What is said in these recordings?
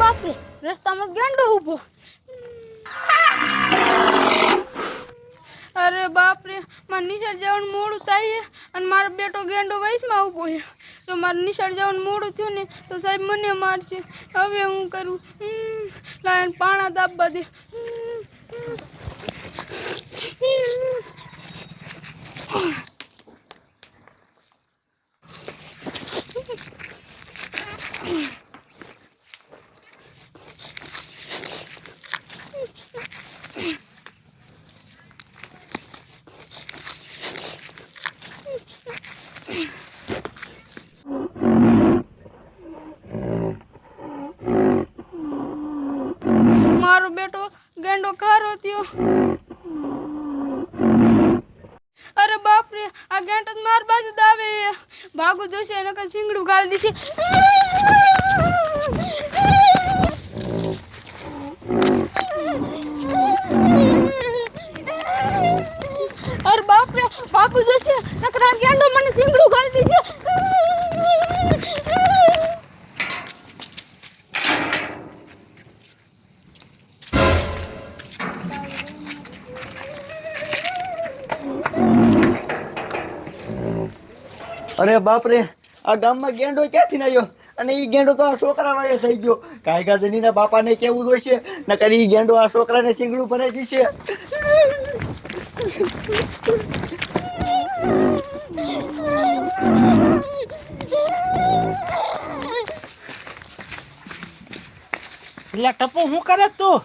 બાપરે રસ્તામાં ગેંડો ઊભો અરે બાપરે મારે નિશાળ જવાનું મોડું થાય અને મારો બેટો ગેંડો વયસમાં ઊભો છે. જો મારે નિશાળ જવાનું મોડું થયું ને તો સાહેબ મને મારશે. હવે હું કરું? લાયન પાણા દાબવા દે. હમ, મારો બેટો ગેંડો ખારો થયો અરે બાપરે, આ ગેંટો તો માર બાજુ દાવે છે. જોશે, એને કઈ સિંગડું ગાળી દીશે. અરે બાપરે, ભાગુ જોશે, નકરા આ ગેંડો મને સિંગડું ગાળી દીશે. અરે બાપરે આ ગામમાં ગેંડો ક્યાંથી આવ્યો અને એ ગેંડો તો આ છોકરા વાળે થઈ ગયો. કાયગા જનીના બાપાને કેવું જોઈશે? નકર એ ગેંડો આ છોકરાને સિંગડું ભરાઈ દીશે. એટલે ટપુ શું કરે તું?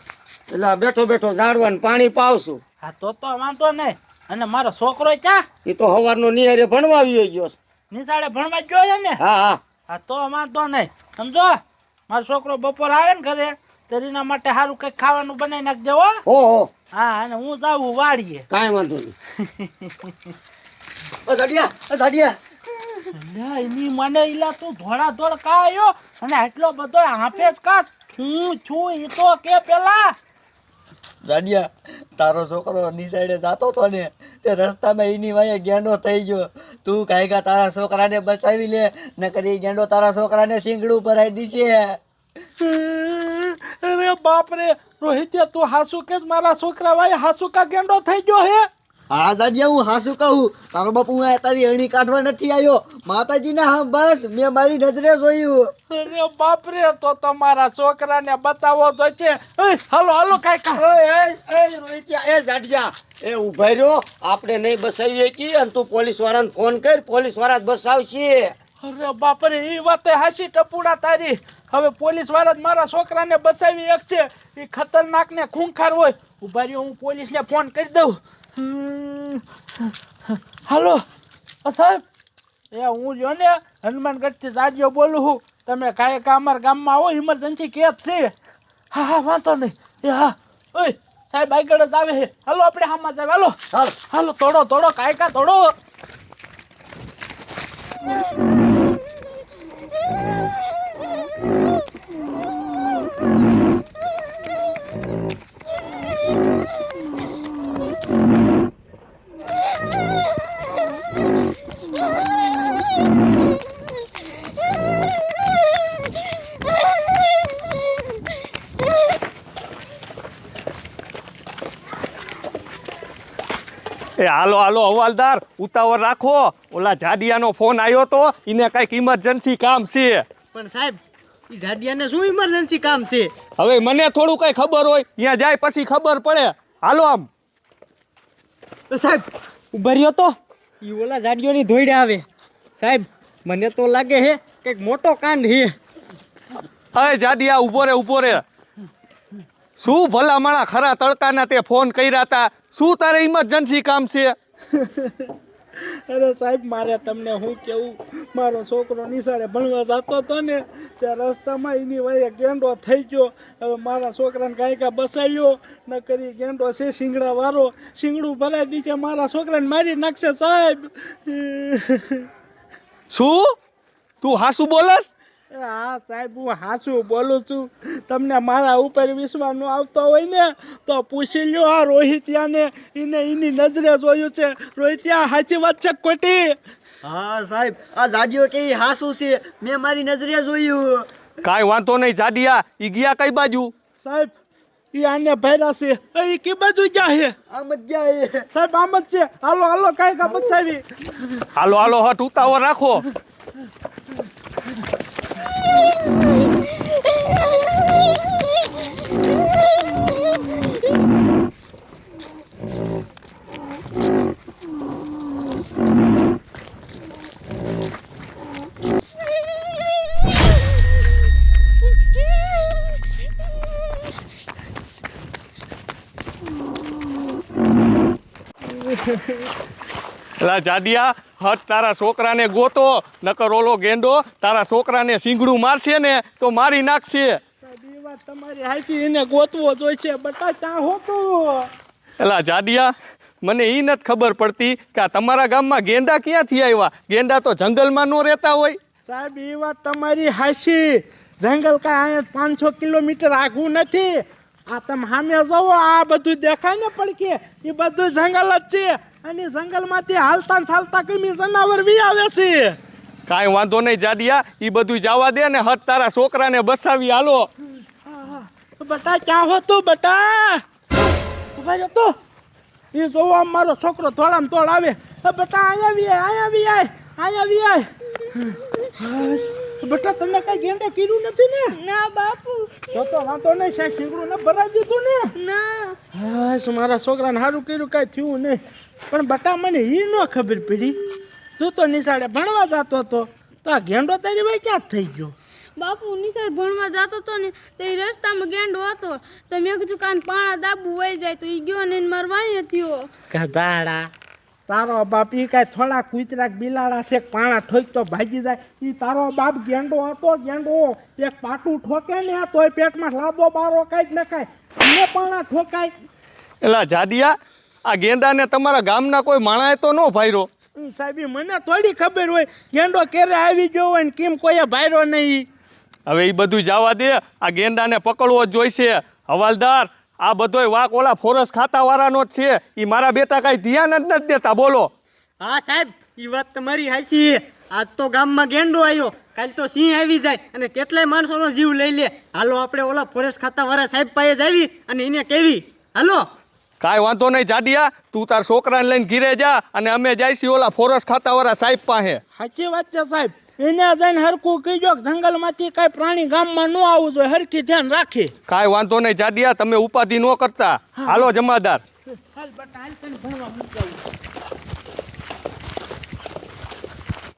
એટલે બેઠો બેઠો બેઠો ને પાણી પાવશું હા તો તો વાંધો નહીં. અને મારો છોકરો ક્યાં? એ તો સવારનો નિહારે ભણવા આવી ગયો છે. નિશાળે ભણવા ગયો છે ને? હા હા. હા તો વાંધો નહીં. સમજો? મારો છોકરો બપોર આવે ને ઘરે તેના માટે સારું કંઈક ખાવાનું બનાવી નાખજે હો. હો અને હું જાઉં વાળીએ કાંઈ વાંધો નહીં. ઓ સાડિયા ઓ સાડિયા લે એની મને ઈલા તું ધોળા ધોળ કા આવ્યો અને આટલો બધો હાફે જ કા હું છું એ તો કે પેલા. સાડિયા તારો છોકરો નિસાઈડે જતો તો ને, તે રસ્તામાં એની વાયે ગેંડો થઈ ગયો. તું કાયગા તારા છોકરાને બચાવી લે ન કરી ગેંડો તારા છોકરાને સિંગડું ભરાઈ દીશે અરે બાપ રે રોહિત્યા, તું હાસુ કે મારા છોકરા ભાઈ હાસુ કા ગેંડો થઈ ગયો હે? હા દાદિયા હું હાસું કહું તારો બાપુ હું તારી અણી કાઢવા નથી આવ્યો. માતાજીના હા બસ મેં મારી નજરે જોયું. અરે બાપ રે તો તમારા છોકરાને બચાવવો જોઈશે. હાલો હાલો કાઈ કા એ એ એ રોહિત્યા એ ઊભા રહ્યો. આપણે નહીં બસાવીએ કી અને તું પોલીસ વાળાને ફોન કર પોલીસવાળા જ બસાવશે. અરે બાપ રે એ વાતે હાસી ટપુડા તારી. હવે પોલીસવાળા જ મારા છોકરાને બસાવી એક છે. એ ખતરનાક ને ખૂંખાર હોય. ઊભા રહ્યો હું પોલીસને ફોન કરી દઉં. હાલો સાહેબ? એ હું જો ને હનુમાનગઢથી સાજીઓ બોલું છું. તમે કાંઈ અમારા ગામમાં આવો ઇમરજન્સી કેસ છે. હા હા વાંધો નહીં. એ હા. ઓય સાહેબ આગળ જ આવે છે. હાલો આપણે હામાં સાહેબ હાલો. હાલ. હાલો તોડો તોડો કાંઈ કા તોડો. હાલો હાલો હવાલદાર ઉતાવળ રાખો. ઓલા જાડિયાનો ફોન આવ્યો તો એને કંઈક ઇમરજન્સી કામ છે. પણ સાહેબ જાડિયાને શું ઇમરજન્સી કામ છે? હવે મને થોડું કઈ ખબર હોય ત્યાં જાય પછી ખબર પડે. હાલો આમ. તો સાહેબ ઊભા રહ્યો તો. એ ઓલા જાડીઓની ધોઈડે આવે. સાહેબ મને તો લાગે હે કંઈક મોટો કાંડ હે. હવે જાડિયા ઊભો રે ઊભો રે. શું ભલા મારા ખરા તડકાના તે ફોન કર્યા હતા શું તારે ઇમરજન્સી કામ છે? અરે સાહેબ મારે તમને હું કેવું? મારો છોકરો નિશાળે ભણવા જતો હતો ને ત્યાં રસ્તામાં એની વાયે ગેંડો થઈ ગયો. હવે મારા છોકરાને કાંઈ કાંઈ બસાવ્યો ન કરી ગેંડો છે શિંગડા વાળો શિંગડું ભરાઈ દીધે મારા છોકરાને મારી નાખશે સાહેબ. શું? તું હાસું બોલસ? હા સાહેબ હું હાસું બોલું છું. તમને મારા ઉપર વિશ્વાસ ન આવતો હોય ને તો પૂછી લ્યો આ રોહિત્યાને. એને એની નજરે જોયું છે. રોહિત્યા હાચી વાત છે ખોટી? હા સાહેબ આ જાડીઓ કે હાસુ છે. મેં મારી નજરે જોયું. કાંઈ વાંધો નહીં જાડિયા ઈ ગયા કઈ બાજુ? સાહેબ એ આને ભર્યા છે. એ કે બાજુ ગયા છે? આમ જ ગયા સાહેબ આમ જ છે. હાલો હાલો કાંઈ કા બચાવી હાલો હાલો હટ ઉતાવળ રાખો. એલા જાડિયા હટ તારા છોકરાને ગોતો નકર ઓલો ગેંડો તારા છોકરાને સિંગડું મારશે ને તો મારી નાખશે. તમારી હાચી એને ગોતવો જોઈશે બટા ત્યાં હોતો? એલા જાડિયા મને એ નથી ખબર પડતી કે આ તમારા ગામમાં ગેંડા ક્યાંથી આવ્યા? ગેંડા તો જંગલમાં ન રહેતા હોય. સાહેબ એ વાત તમારી હાચી જંગલ કાંઈ પાંચસો કિલોમીટર આગું નથી. આ તમે સામે જવો આ બધું દેખાય ને પડકે એ બધું જંગલ જ છે. અને જંગલમાંથી હાલતા ચાલતા કમી જનાવર વી આવે છે? કાંઈ વાંધો નહીં જાડિયા એ બધું જવા દે ને હટ તારા છોકરાને બસાવી હાલો. બટા ક્યાં હો તું બટા? ભાઈ તો. એ જોવો મારો છોકરો થોડામ તોડ આવે. બટા અહીંયા વી આય અહીંયા વી આય અહીંયા વી આય બટા તમને કઈ ગેંડે કીધું નથી ને? ના બાપુ. તો તો વાંધો નહીં સાહેબ શીંગડું ને ભરાઈ દીધું ને? ના. હા મારા છોકરાને સારું કર્યું કાંઈ થયું નહીં. પણ બટા મને એ ન ખબર પડી. તું તો નિશાળે ભણવા જતો હતો. તો આ ગેંડો તારી ભાઈ ક્યાં થઈ ગયો? બાપુ નિશાળ ભણવા જતો હતો ને તો એ રસ્તામાં ગેંડો હતો. તો મેં કીધું કાન પાણા દાબુ વહી જાય તો એ ગયો ને માર વાંહે થયો. ગધાડા તારો બાપ એ કાંઈ થોડા કૂતરાક બિલાડા છે પાણા ઠોક તો ભાગી જાય. એ તારો બાપ ગેંડો હતો ગેંડો. એક પાટું ઠોકે ને તોય પેટમાં લાદો બારો કાંઈ જ નખાય. અમને પાણા ઠોકાય. એલા જાડિયા આ ગેંડાને તમારા ગામના કોઈ માણાએ તો ન ભાયરો? સાહેબ મને થોડી ખબર હોય. ગેંડો ક્યારે આવી ગયો હોય ને કેમ કોઈએ ભાયરો નહીં? હવે એ બધું જવા દે. આ ગેંડાને પકડવો જ જોઈશે. હવાલદાર આ બધોય વાક ઓલા ફોરસ ખાતાવાળાનો જ છે. એ મારા બેટા કાંઈ ધ્યાન જ નથી દેતા. બોલો. હા સાહેબ એ વાત તમારી હાચી આજ તો ગામમાં ગેંડો આવ્યો કાલ તો સિંહ આવી જાય અને કેટલાય માણસોનો જીવ લઈ લે. હાલો આપણે ઓલા ફોરેસ્ટ ખાતાવાળા સાહેબ પાસે જ આવી અને એને કેવી. હાલો. કાંઈ વાંધો નહીં જાડિયા તું તાર છોકરાને લઈને ઘીરે જા અને અમે જાઈશી ઓલા ફોરસ ખાતાવાળા સાહેબ પાસે. સાચી વાત છે સાહેબ. એને જઈને હરખું કીજો જંગલ જંગલમાંથી કાંઈ પ્રાણી ગામમાં ન આવવું જોઈએ હરખી ધ્યાન રાખી. કાંઈ વાંધો નહીં જાડિયા તમે ઉપાધિ ન કરતા. હાલો જમાદાર. હાલ બટા હાલ તને ભણવા મૂકાવું